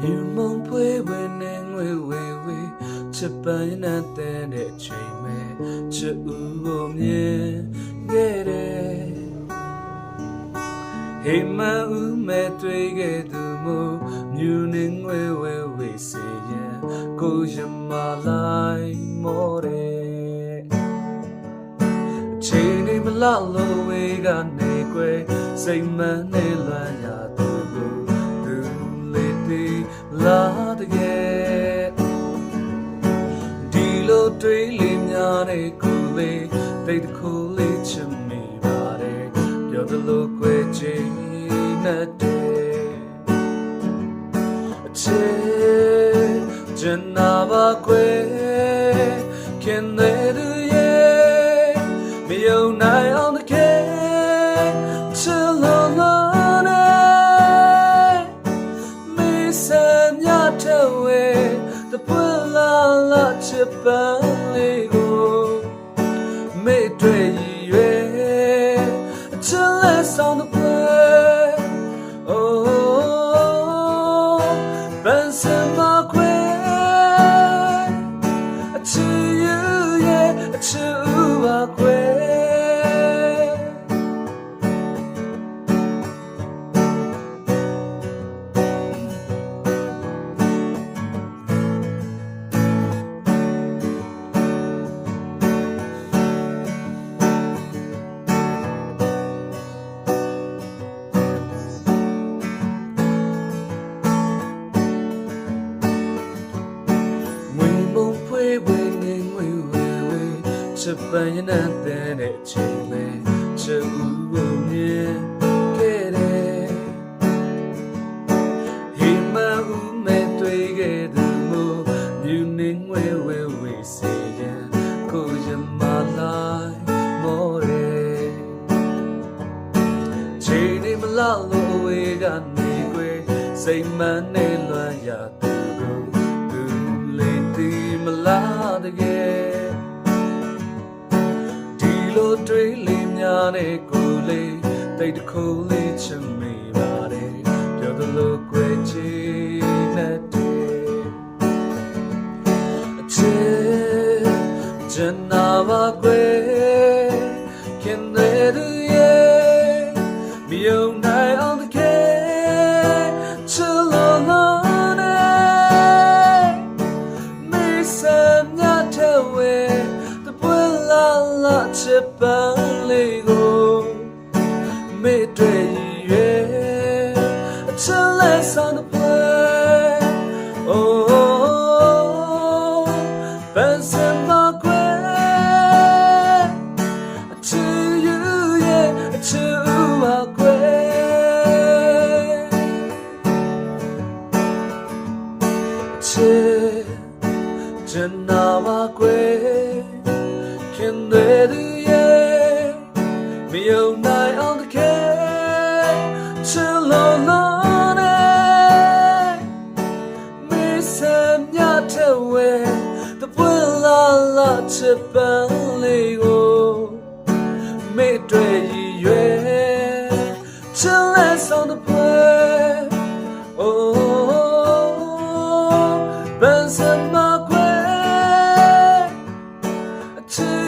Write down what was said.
You mon pue when ngwe we we Japan na te de chain me chu o mye gere Hey ma u me twe ge du mo Myu ne ngwe we we se ye ko jama lai more Chain ni bla lo we ga ne kwe စိတ်မနဲ့လွမ်းရသူ လေးတီလာတကယ်ဒီလိုတွေးလေးများတဲ့ကိုယ်လေးတိတ်တခုလေးချင်မိပါတယ်ပြောသလိုကြွယ်ချင်နဲ့တဲ့အချေကျန်နာပါကွယ်ခင်တဲ့ ပန်းလေးကိုမေတွေ့ရည်ရွယ်အချစ်လက်ဆောင်တဲ့ပွဲ Oh ဘန်စမခွေအချစ်ရဲ့အချစ်ဥပါခွေ ချစ်ပန်းရတဲ့တဲ့ချိန်လေးချစ်ဦးကိုမြင်ခဲ့တယ်ဟိမဦးမဲ့တွေ့ခဲ့သူမို့မြူနေငွေဝေဝေစေရင်ကိုရမလိုက်မော်တယ်ချိန်နေမလောက်လို့အဝေးကနေကွယ်စိတ်မနေလွမ်းရသူကိုသူလေးတီမလားတကယ် ဒီလိုတွေးလေးများနဲ့ကိုယ်လေးတိတ်တခုလေးချင်မိပါတယ်ပြောသလိုကြွယ်ချင်နဲ့တဲ့အချစ်ကျန်နာပါကွယ်ခင်တဲ့သူရဲ့မယုံနိုင် စ်ပန်းလေးကိုမေတွေ့ရည်ရွယ်အချစ်လက်ဆောင်တဲ့ပွဲ Oh ပန်းစင်မကွယ်အချစ်ယူရဲ့အချစ်ဥပါကွယ်ချစ်ကျန်နာပါကွယ် ချစ်ပန်းလေးကိုမေတွေ့ရည်ရွယ်ချစ်လက်ဆောင်တဲ့ပွဲ Oh, ben sen ma kwe to you yeah to ma kwe